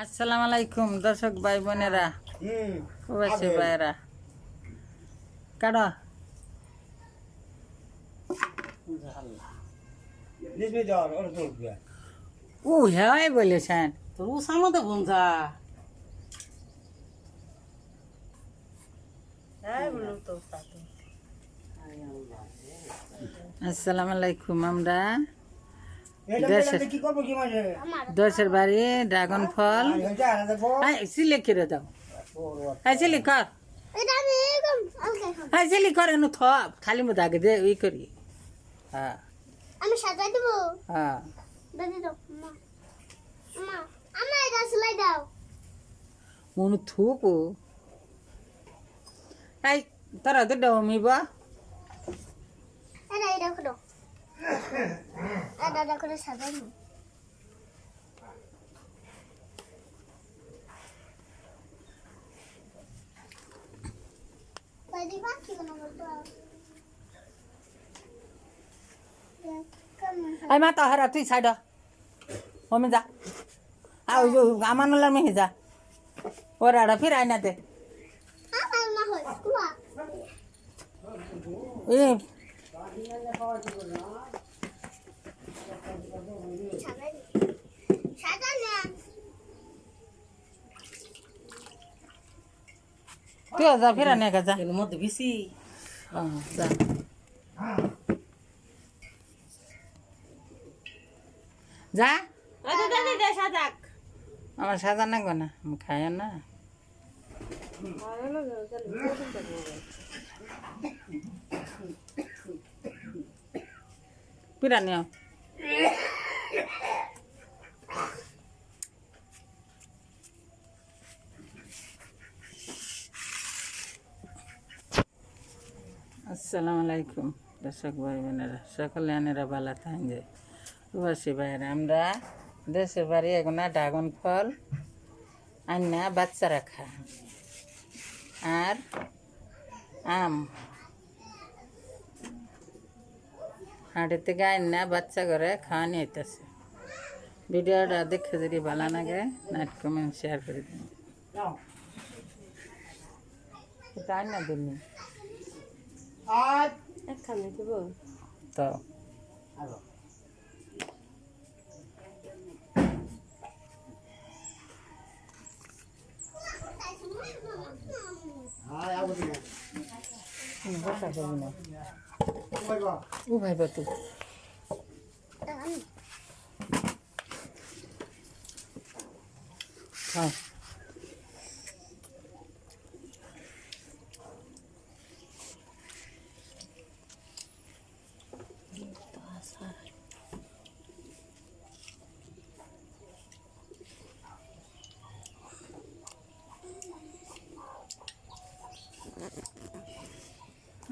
আসসালামু আলাইকুম দর্শক ভাই বোনেরা। হুম প্রবাসী ভাইরা উঠবে ও হ্যাঁ বলেছেন। তোর উসানো তো বন্ধা আসসালামু আলাইকুম আমরা। দশের বাড়ি ড্রাগন ফল। আর এটা আর দেখো হ্যাঁ সিলে কিরে দাও। হ্যাঁ সিলি কর। হ্যাঁ। সিলি কর এনু থ খালি মতো আগে দে ওই করি। হ্যাঁ। আমি সাজাই দেবো? হ্যাঁ। দাদি দাও মা। মা আমার এটা সেলাই দাও। উনু থুকু এই তোরা তো ডমিব এটা এটা এটা করে নি। এই মা তাহারা তুই সাইড ওমে যা। আর ওই মেহে যা। ওরা আড়া ফির আয়না দে। আমার মা হয় কুয়া এ সাজাই সাজাই না তুই যা ফির আনে যা। এর মধ্যে বেশি। হ্যাঁ, যা। যা। আমার সাদা না গো না আমি খাই না। পিরানি আসসালামু আলাইকুম। দর্শক ভাই বোনেরা, সকলে আনেরা বালা থান যায় প্রবাসী ভাইয়েরা আমরা দেশের বাড়ি এগুনা ড্রাগন ফল আন্না বাচ্চারা খা আর আম। হাটের থেকে আন্না বাচ্চা করে খাওয়া নিয়ে ভিডিওটা দেখে যদি ভালো লাগে নাইট কমেন্ট শেয়ার করে দিন। এটা আন্না দিননি আর একখানে দেব আবু দিন বসা করবি না। ও ভাই বাতু হ্যাঁ।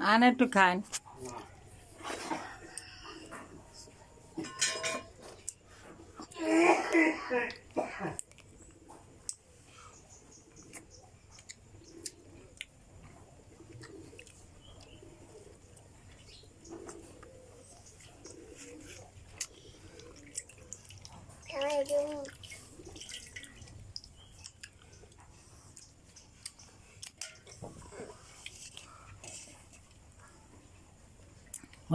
আন একটু খান আমার এটা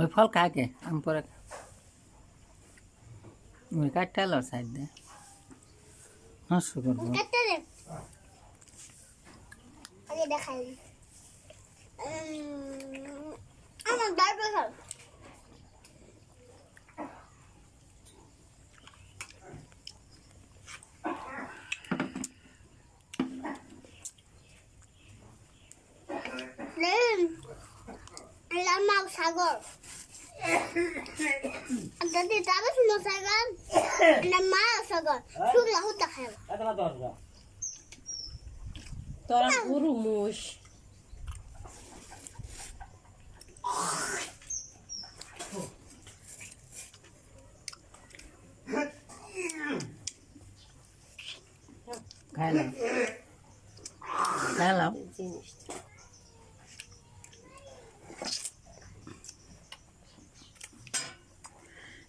ওই ফল কাকে? আম পরে। ওই কাঠটা লো সাইড দে নষ্ট করব। কেটে দে। আগে দেখাই আমার দাঁড় খাও আমার সাগর দাদি তাবে শুনো সাগর না মা সাগর শুনলা হতে খায়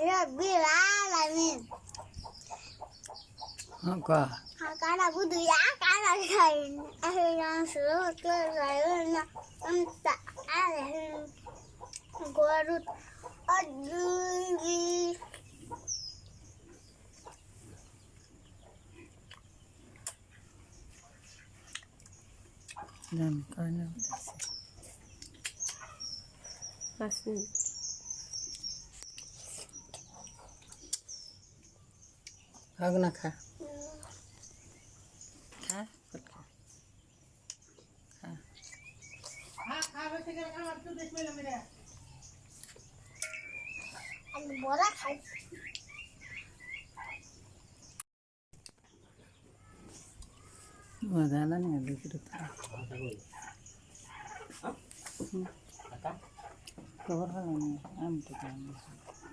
رب العالمين هكا هكا نعبد إياك على خير أهلا صراط الذين أنعمت عليهم غير الضالين Làm coi nào Bác sĩ sửa cái này lên nè, em tạ là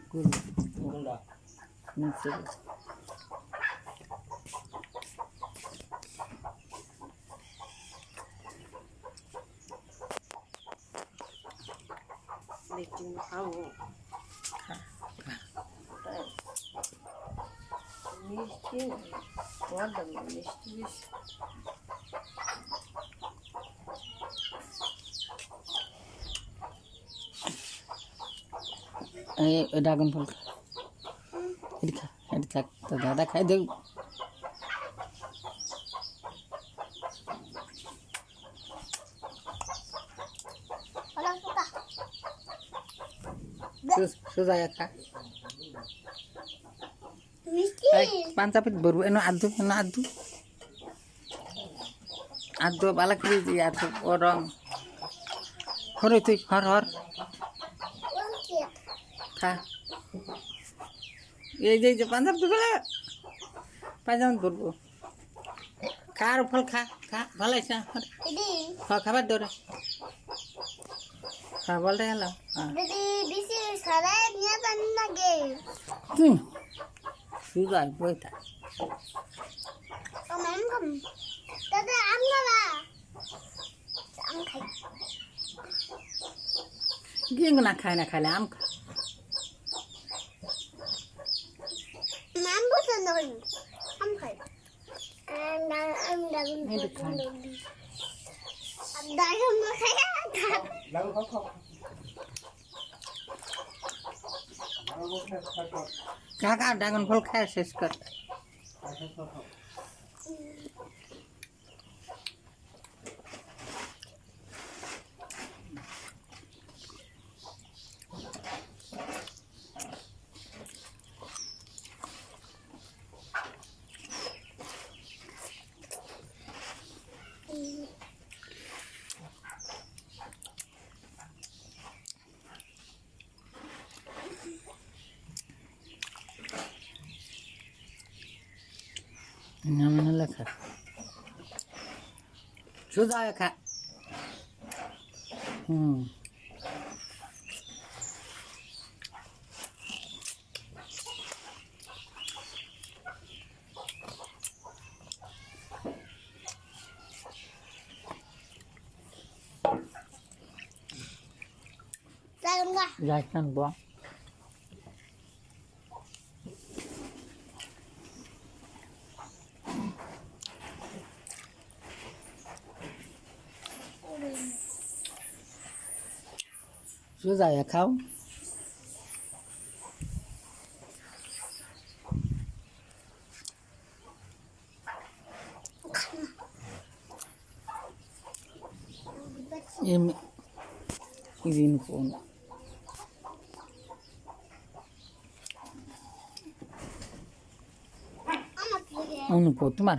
cô rút leitinho, por favor. Neste, roda, neste. Aí, o dragão pulou. Ele cai, ele cai, tá dada, cai, deu. সোজা খা Misti. পাঞ্জাবিত borrow এনো আদু এনো আদু। আদু বালা করে দিয়ে আদু ও রং হরে তুই হর হর খা। এই যে পাঞ্জাব দুপুরে পাঞ্জাব বলব খা আর ফল খা খা। ভালো খা খাবার দৌড়ে বইতা Om om om. Tadi am nggak lah? Am kai. গিয়ে না খায় না খাইলে আম খা Am bukan dong. Am kai. Am saya ada. লাগো খাও খাও ড্রাগন ফল খায় শেষ কর খাও খাও খাও নামানো লেখা সোজা হয়ে খা হুম Saya enggak. যাইতাম ব সোজা হয়ে খাও এমনি ইদিন ফোন Amat juga. অনুপ তোমার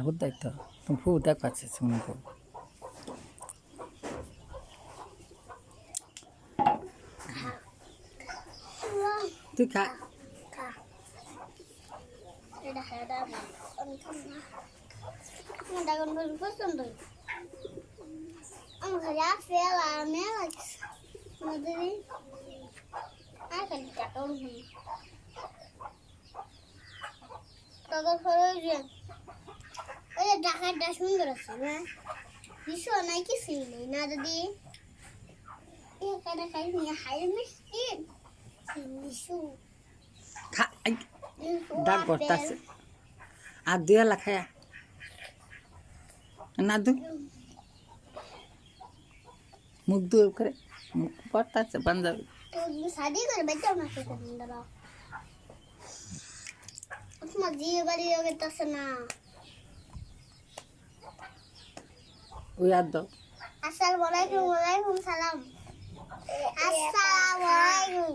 হুদ দায়িত্ব তুমি ফু দেখ পাচ্ছিস অনুপ তুই খা Kak. Sudah ada untung. Mau ওই যে টাকাটা সুন্দর আছে না কিছু নাই কিছু নেই না দিদি এখানে খাই নিয়ে হাই মুখ দু করে মুখ পড়তেছে পাঞ্জাবি শাদি করবে তো আমাকে দাঁড়াও তোমার দিয়ে বাড়ি গেছে না উয়াদ দাও আসসালামু আলাইকুম ওয়া আলাইকুম সালাম। আসসালামু আলাইকুম।